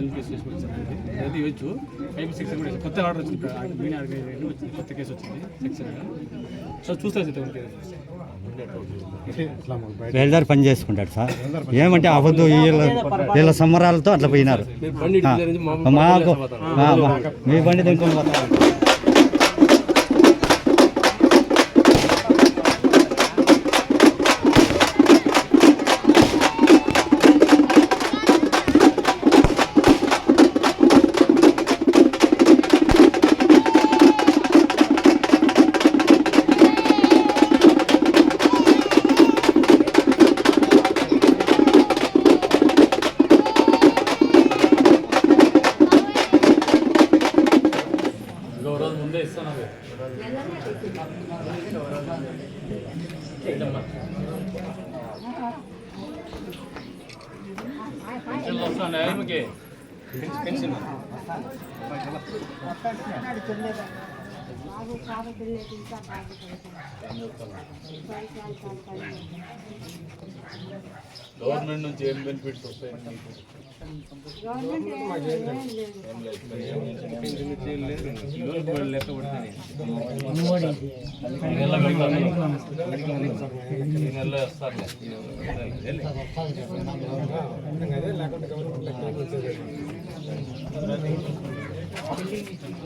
Cell case జరిగింది అది ఇవ్వచ్చు. ఫైవ్ సిక్స్ కూడా కొత్త ఆర్డర్ వచ్చింది. మీనా ఆర్గనైజేషన్ వచ్చింది కొత్త కేసు వచ్చింది. సెక్షన్ సో చూస్తారు సార్ వెల్డర్ పని చేసుకుంటాడు సార్. ఏమంటే అబద్ధం వీళ్ళ వీళ్ళ సంబరాలతో అట్లా పోయినారు. మాకు ఆ, మా- మీ బండి దింకొని పోతాం. పెన్షన్లు వస్తాయి ఆయనకి పెన్షన్ బాబు కాబట్టి గవర్నమెంట్ నుంచి ఏం బెనిఫిట్స్ వస్తాయి గవర్నమెంట్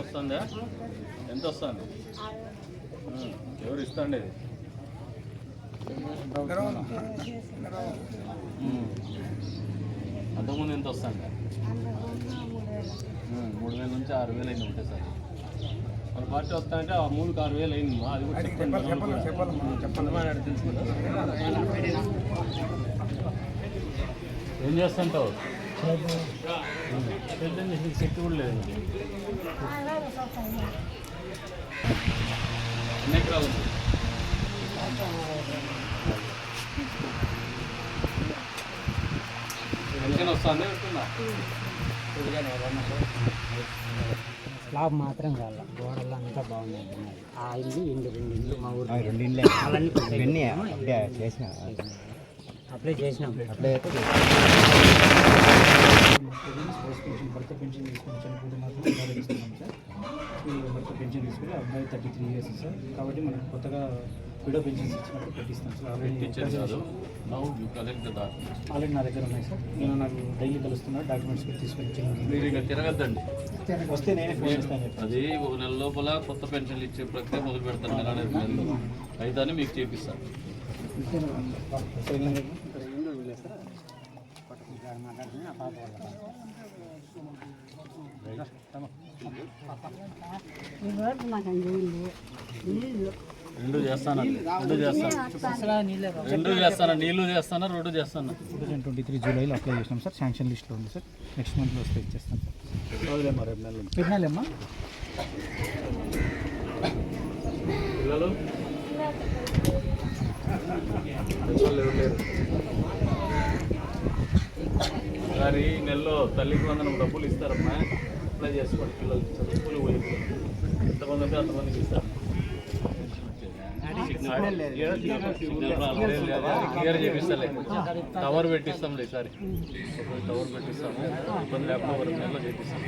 వస్తుందా? ఎంత వస్తుంది? ఎవరు ఇస్తాండి అంతకుముందు ఎంత వస్తుంది? మూడు వేల నుంచి ఆరు వేలు అయింది ఒకటే సార్. మన పార్టీ వస్తాయంటే ఆ మూడుకి ఆరు వేలు అయింది. అది కూడా చెప్పండి తెలుసుకుంటా ఏం చేస్తుంటావు? శక్తి కూడా. ఎన్ని ఎకరాలు? పెన్షన్ వస్తుంది స్లాబ్ మాత్రం కాదు. గోడలు అంతా బాగున్నాయి. ఆ ఇల్లు ఇండు రెండు ఇల్లు మా ఊరు. రెండు ఇండ్లే అప్పుడే చేసిన. అప్లై చేసినాం. అప్పుడే స్పోర్ట్స్ పెన్షన్ భర్త పెన్షన్ తీసుకొని చనిపోతే మాత్రం ఇస్తున్నాం సార్. ఈ భర్త పెన్షన్ తీసుకుని అబ్బాయి థర్టీ త్రీ ఇయర్స్ సార్. కాబట్టి మనం కొత్తగా విడో పెన్షన్స్ ఇచ్చినప్పుడు పెట్టిస్తాం సార్. ఆల్రెడీ నౌ దగ్గర ఉన్నాయి సార్. నేను నాకు డైలీ కలుస్తున్నా. డాక్యుమెంట్స్ ఇక తిరగద్దండి. వస్తే నేనే ఫోన్ చేస్తాను అది ఒక నెల లోపల కొత్త పెన్షన్లు ఇచ్చే ప్రక్రియ మొదలు పెడతాను అయితే మీకు చేపిస్తాను రెండు చేస్తాను? రెండు చేస్తాను? రెండు చేస్తాను? నీళ్ళు చేస్తాను? రెండు చేస్తాను? టూ థౌసండ్ ట్వంటీ త్రీ జూలైలో అప్లై చేసినాం సార్. శాంక్షన్ లిస్ట్లో ఉంది సార్. నెక్స్ట్ మంత్లో వస్తే ఇచ్చేస్తాం సార్. రేపు నెలలు పెట్టినాలేమ్మా పిల్లలు? ఈ నెలలో తల్లికి వందనం డబ్బులు ఇస్తారమ్మా. అప్లై చేసుకోండి. పిల్లలు చదువుకుని పోయి ఎంతమంది ఉంటే అంతమందికి ఇస్తారు. క్లియర్ చేపిస్తలే టవర్ పెట్టిస్తాం ఈసారి. టవర్ పెట్టిస్తాము. ఇబ్బంది లేకుండా వరకు నెలలో చేపిస్తాం.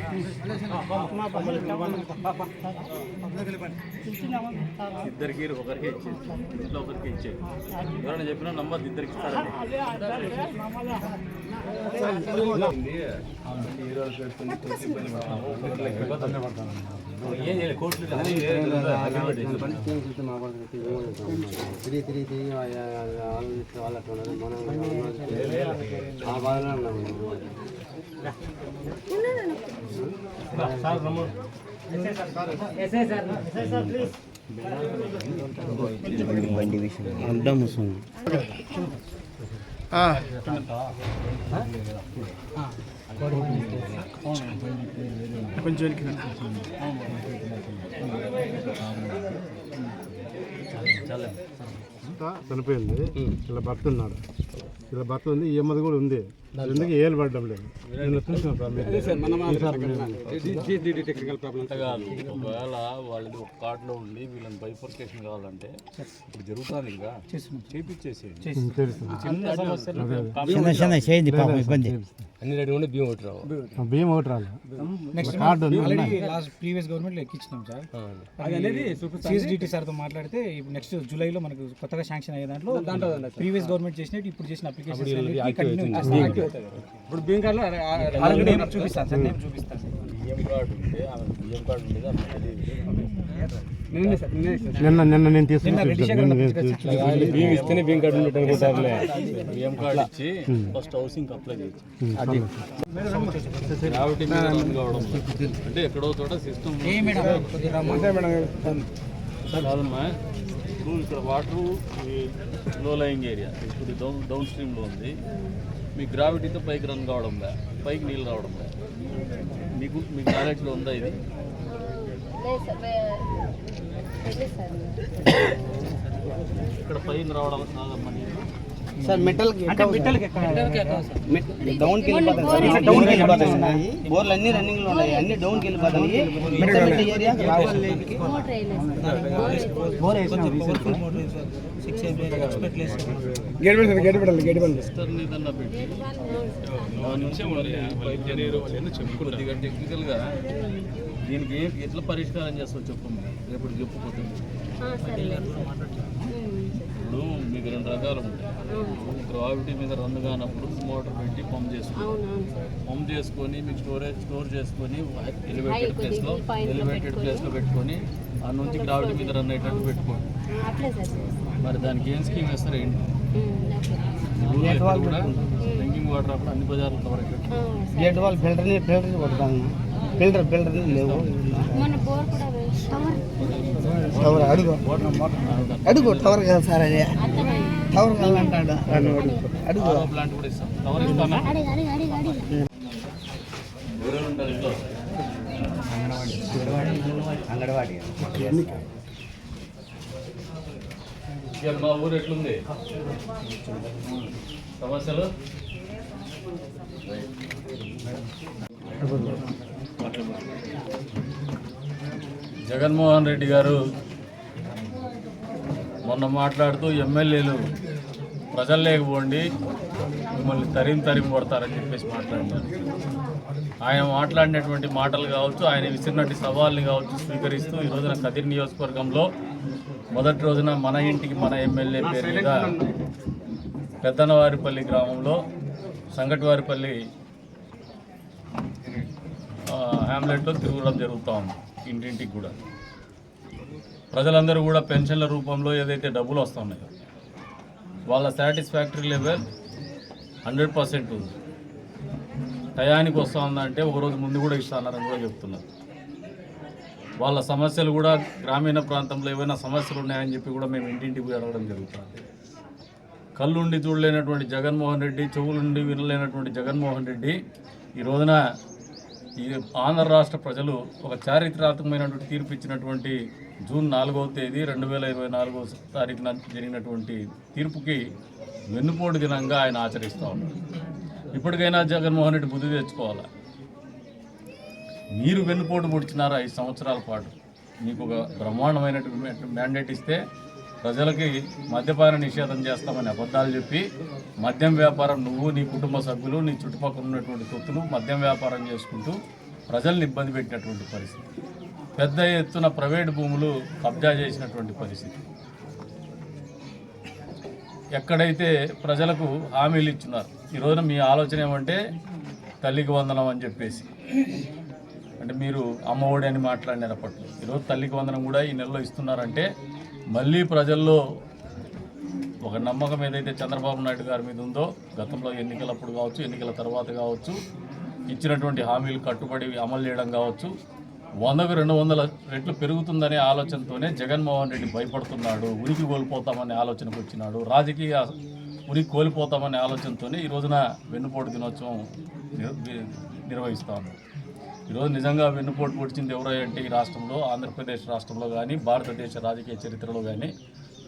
ఇద్దరికి ఒకరికి ఇచ్చేది ఇంట్లో ఒకరికి ఇచ్చేది ఎవరైనా చెప్పినా నంబర్ ఇద్దరికి ఇస్తారండి. తిరిగి తిరిగి తిరిగి ఆలోచిస్తే వాళ్ళు అట్లా ఉన్నారు మనం ఆ బాధలో ఉన్నాము అడ్డం వస్తుంది చనిపోయింది ఇలా భర్త ఉన్నాడు. ఇలా భర్త ఉంది. ఈ అమ్మది కూడా ఉంది. ఎందుకు ఏలు పడడం లేదు. అంత కాదు ఒకవేళ వాళ్ళది ఒక కార్డులో ఉండి వీళ్ళని బైఫర్కేషన్ కావాలంటే ఇప్పుడు జరుగుతుంది ఇంకా చేపించేసేయండి. చిన్న పాపం ఇబ్బంది. అన్ని రెడీ ఉండి బియ్యం ఒకటి రావు బియ్యం ఒకటి కార్డు లాస్ట్ ప్రీవియస్ గవర్నమెంట్ ఎక్కించినాం సార్. అది అనేది సిఎస్డిటీ సార్తో మాట్లాడితే ఇప్పుడు నెక్స్ట్ జూలైలో మనకు కొత్తగా శాంక్షన్ అయ్యే దాంట్లో ప్రీవియస్ గవర్నమెంట్ చేసినట్టు ఇప్పుడు చేసిన అప్లికేషన్ కంటిన్యూ ఇప్పుడు బియ్యం కార్డులో నేను చూపిస్తాను. సార్ చూపిస్తాను. నిన్నే నిన్నే నేను తీసుకుని బియ్యం కార్డు బియ్యం కార్డు ఇచ్చి ఫస్ట్ హౌసింగ్ అప్లై చేయొచ్చు. అది. రన్ కావడం. అంటే ఎక్కడో చోట సిస్టమ్ కాదమ్మా. ఇప్పుడు ఇక్కడ వాటర్లో లయింగ్ ఏరియా ఇప్పుడు డౌన్ డౌన్ స్ట్రీమ్లో ఉంది. మీ గ్రావిటీతో పైకి రన్ కావడం లే పైకి నీళ్ళు రావడం లే. మీకు మీకు నాలెడ్జ్లో ఉందా ఇది? ఇక్కడ పైన రావడం కాదమ్మా నీళ్ళు. సార్ మెటల్ డౌన్కి డౌన్కి బోర్లు అన్ని రన్నింగ్లో ఉన్నాయి. అన్ని డౌన్కి వెళ్ళిపోతాయి. మెటల్ ఏరియా రావాలి మోటర్ వేయలేదు బోర్ వేసినాం సిస్టర్ని ఏదన్నా పెట్టి దాని నుంచే వాళ్ళు వాళ్ళ ఇంజనీర్ వాళ్ళు ఏదో చెప్పుకుంటారు కొద్దిగా టెక్నికల్గా దీనికి ఏ- ఎట్లా పరిష్కారం చేస్తావు చెప్పు రేపు చెప్పుకోతుంది సరే. ఇప్పుడు మీకు రెండు రకాలు ఉంటాయి. గ్రావిటీ మీద రన్ కానప్పుడు మోటార్ పెట్టి పంప్ సార్. పంప్ చేసుకొని మీకు స్టోరేజ్ స్టోర్ చేసుకొని ఎలివేటెడ్ ప్లేస్లో ఎలివేటెడ్ ప్లేస్లో పెట్టుకొని. ఆ నుంచి గ్రావిటీ మీద రన్ అయ్యేటట్టు పెట్టుకోండి. అట్లే సార్. చేస్తాం మరి దానికి ఏం స్కీమ్ వేస్తారు ఏంటి? ఎక్కడ కూడా డ్రింకింగ్ వాటర్ అప్పుడు అన్ని బజార్లు కవర్ గేట్ వాళ్ళు ఫిల్టర్ని ఫిల్టర్ కొడతాను. ఫిల్టర్ ఫిల్టర్ లేవు. మన బోర్ కూడా షవర్ టవర్ అడుగు. అడుగు టవర్ కదా సార్ అది. టవర్ కావాలంటాడు అడుగు. ప్లాంట్ కూడా ఇస్తాం. అంగన్వాడీ. ఇవాళ మా ఊరు ఎట్లుంది? సమస్యలు? జగన్మోహన్ రెడ్డి గారు మొన్న మాట్లాడుతూ ఎమ్మెల్యేలు ప్రజలు లేకపోండి మిమ్మల్ని తరిం తరిం కొడతారని చెప్పేసి మాట్లాడినారు ఆయన మాట్లాడినటువంటి మాటలు కావచ్చు ఆయన విసిరినటువంటి సవాళ్ళని కావచ్చు స్వీకరిస్తూ ఈ రోజున కదిరి నియోజకవర్గంలో మొదటి రోజున మన ఇంటికి మన ఎమ్మెల్యే పేరు మీద పెద్దనవారిపల్లి గ్రామంలో సంగటివారిపల్లి హ్యామ్లెట్లో తిరగడం జరుగుతూ ఉంది ఇంటింటికి కూడా. ప్రజలందరూ కూడా పెన్షన్ల రూపంలో ఏదైతే డబ్బులు వస్తున్నాయో వాళ్ళ సాటిస్ఫాక్టరీ లెవెల్ హండ్రెడ్ పర్సెంట్ ఉంది. టయానికి వస్తుందంటే ఒకరోజు ముందు కూడా ఇస్తున్నారని కూడా చెప్తున్నారు. వాళ్ళ సమస్యలు కూడా గ్రామీణ ప్రాంతంలో ఏవైనా సమస్యలు ఉన్నాయని చెప్పి కూడా మేము ఇంటింటికి పోయి అడగడం జరుగుతుంది. కళ్ళుండి చూడలేనటువంటి జగన్మోహన్ రెడ్డి చెవులుండి వినలేనటువంటి జగన్మోహన్ రెడ్డి ఈ రోజున ఈ ఆంధ్ర రాష్ట్ర ప్రజలు ఒక చారిత్రాత్మకమైనటువంటి తీర్పు ఇచ్చినటువంటి జూన్ నాలుగవ తేదీ రెండు వేల ఇరవై నాలుగవ తారీఖున జరిగినటువంటి తీర్పుకి వెన్నుపోటు దినంగా ఆయన ఆచరిస్తూ ఉన్నారు. ఇప్పటికైనా జగన్మోహన్ రెడ్డి బుద్ధి తెచ్చుకోవాలి? మీరు వెన్నుపోటు పొడిచినారు ఐదు సంవత్సరాల పాటు? మీకు ఒక బ్రహ్మాండమైనటువంటి మ్యాండేట్ ఇస్తే ప్రజలకి మద్యపాన నిషేధం చేస్తామని అబద్ధాలు చెప్పి మద్యం వ్యాపారం నువ్వు నీ కుటుంబ సభ్యులు నీ చుట్టుపక్కల ఉన్నటువంటి సొత్తులు మద్యం వ్యాపారం చేసుకుంటూ ప్రజల్ని ఇబ్బంది పెట్టినటువంటి పరిస్థితి. పెద్ద ఎత్తున ప్రైవేట్ భూములు కబ్జా చేసినటువంటి పరిస్థితి. ఎక్కడైతే ప్రజలకు హామీలు ఇచ్చున్నారు ఈ రోజున మీ ఆలోచన ఏమంటే తల్లికి వందనం అని చెప్పేసి. అంటే మీరు అమ్మఒడి అని మాట్లాడినారు అప్పట్లో. ఈరోజు తల్లికి వందనం కూడా ఈ నెలలో ఇస్తున్నారంటే మళ్ళీ ప్రజల్లో ఒక నమ్మకం ఏదైతే చంద్రబాబు నాయుడు గారి మీద ఉందో గతంలో ఎన్నికలప్పుడు కావచ్చు ఎన్నికల తర్వాత కావచ్చు ఇచ్చినటువంటి హామీలు కట్టుబడి అమలు చేయడం కావచ్చు వందకు రెండు వందల రెట్లు పెరుగుతుందనే ఆలోచనతోనే జగన్మోహన్ రెడ్డి భయపడుతున్నాడు ఉనికి కోల్పోతామనే ఆలోచనకు వచ్చినాడు రాజకీయ ఉనికి కోల్పోతామనే ఆలోచనతోనే ఈ రోజున వెన్నుపోటు దినోత్సవం నిర్వహిస్తా ఉన్నాడు ఈరోజు నిజంగా వెన్నుపోటు పొడిచింది ఎవరంటే ఈ రాష్ట్రంలో ఆంధ్రప్రదేశ్ రాష్ట్రంలో కానీ భారతదేశ రాజకీయ చరిత్రలో కానీ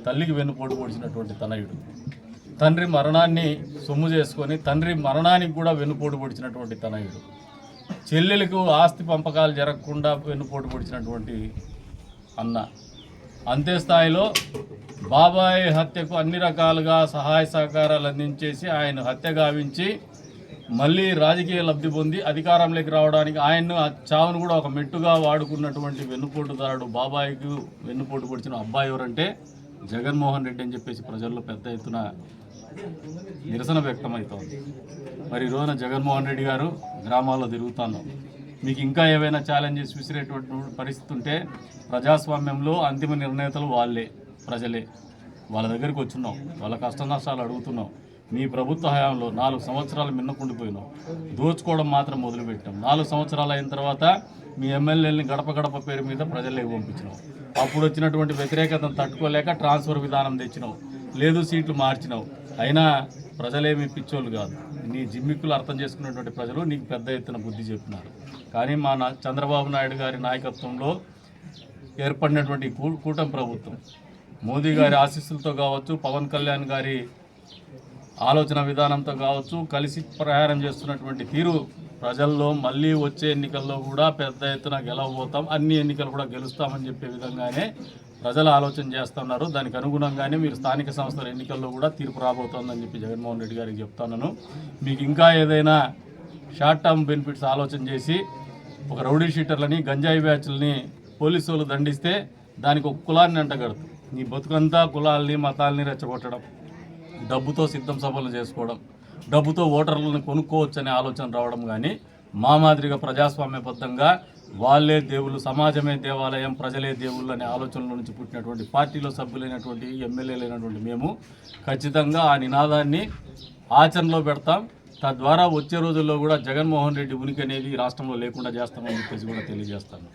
తల్లికి వెన్నుపోటు పొడిచినటువంటి తనయుడు. తండ్రి మరణాన్ని సొమ్ము చేసుకొని తండ్రి మరణానికి కూడా వెన్నుపోటు పొడిచినటువంటి తనయుడు. చెల్లెలకు ఆస్తి పంపకాలు జరగకుండా వెన్నుపోటు పొడిచినటువంటి అన్న. అంతే స్థాయిలో బాబాయ్ హత్యకు అన్ని రకాలుగా సహాయ సహకారాలు అందించేసి ఆయన హత్య గావించి మళ్ళీ రాజకీయ లబ్ధి పొంది అధికారంలోకి రావడానికి ఆయన్ను ఆ చావును కూడా ఒక మెట్టుగా వాడుకున్నటువంటి వెన్నుపోటుదారుడు బాబాయికి వెన్నుపోటు పొడిచిన అబ్బాయి ఎవరంటే జగన్మోహన్ రెడ్డి అని చెప్పేసి ప్రజల్లో పెద్ద ఎత్తున నిరసన వ్యక్తమవుతోంది. మరి రోజున జగన్మోహన్ రెడ్డి గారు గ్రామాల్లో తిరుగుతున్నాం మీకు ఇంకా ఏవైనా ఛాలెంజెస్ విసిరేటువంటి పరిస్థితి ఉంటే ప్రజాస్వామ్యంలో అంతిమ నిర్ణేతలు వాళ్ళే ప్రజలే. వాళ్ళ దగ్గరికి వచ్చున్నాం వాళ్ళ కష్ట నష్టాలు అడుగుతున్నాం. మీ ప్రభుత్వ హయాంలో నాలుగు సంవత్సరాలు మిన్నకుండిపోయినాం దోచుకోవడం మాత్రం మొదలుపెట్టాం. నాలుగు సంవత్సరాలు అయిన తర్వాత మీ ఎమ్మెల్యేలని గడప గడప పేరు మీద ప్రజల్లోకి పంపించినాం అప్పుడు వచ్చినటువంటి వ్యతిరేకతను తట్టుకోలేక ట్రాన్స్ఫర్ విధానం తెచ్చినావు. లేదు సీట్లు మార్చినావు. అయినా ప్రజలేమి పిచ్చోళ్ళు కాదు. నీ జిమ్మిక్కులు అర్థం చేసుకున్నటువంటి ప్రజలు నీకు పెద్ద ఎత్తున బుద్ధి చెప్పినారు. కానీ మా నా చంద్రబాబు నాయుడు గారి నాయకత్వంలో ఏర్పడినటువంటి కూటమి ప్రభుత్వం. మోదీ గారి ఆశీస్సులతో కావచ్చు పవన్ కళ్యాణ్ గారి ఆలోచన విధానంతో కావచ్చు కలిసి ప్రయాణం చేస్తున్నటువంటి తీరు ప్రజల్లో మళ్ళీ వచ్చే ఎన్నికల్లో కూడా పెద్ద ఎత్తున గెలవబోతాం. అన్ని ఎన్నికలు కూడా గెలుస్తామని చెప్పే విధంగానే ప్రజలు ఆలోచన చేస్తున్నారు. దానికి అనుగుణంగానే మీరు స్థానిక సంస్థల ఎన్నికల్లో కూడా తీర్పు రాబోతోందని చెప్పి జగన్మోహన్ రెడ్డి గారికి చెప్తున్నాను. మీకు ఇంకా ఏదైనా షార్ట్ టర్మ్ బెనిఫిట్స్ ఆలోచన చేసి ఒక రౌడీ షీటర్లని గంజాయి బ్యాచ్లని పోలీసు వాళ్ళు దండిస్తే దానికి ఒక కులాన్ని అంటగడదు నీ బతుకంతా కులాల్ని మతాల్ని రెచ్చగొట్టడం. డబ్బుతో సిద్ధం సభలు చేసుకోవడం డబ్బుతో ఓటర్లను కొనుక్కోవచ్చు అనే ఆలోచన రావడం కానీ మా మాదిరిగా ప్రజాస్వామ్యబద్ధంగా వాళ్ళే దేవుళ్ళు సమాజమే దేవాలయం ప్రజలే దేవుళ్ళు అనే ఆలోచనల నుంచి పుట్టినటువంటి పార్టీలో సభ్యులైనటువంటి ఎమ్మెల్యేలైనటువంటి మేము ఖచ్చితంగా ఆ నినాదాన్ని ఆచరణలో పెడతాం. తద్వారా వచ్చే రోజుల్లో కూడా జగన్మోహన్ రెడ్డి ఉనికి అనేది ఈ రాష్ట్రంలో లేకుండా చేస్తామని చెప్పేసి కూడా తెలియజేస్తాను.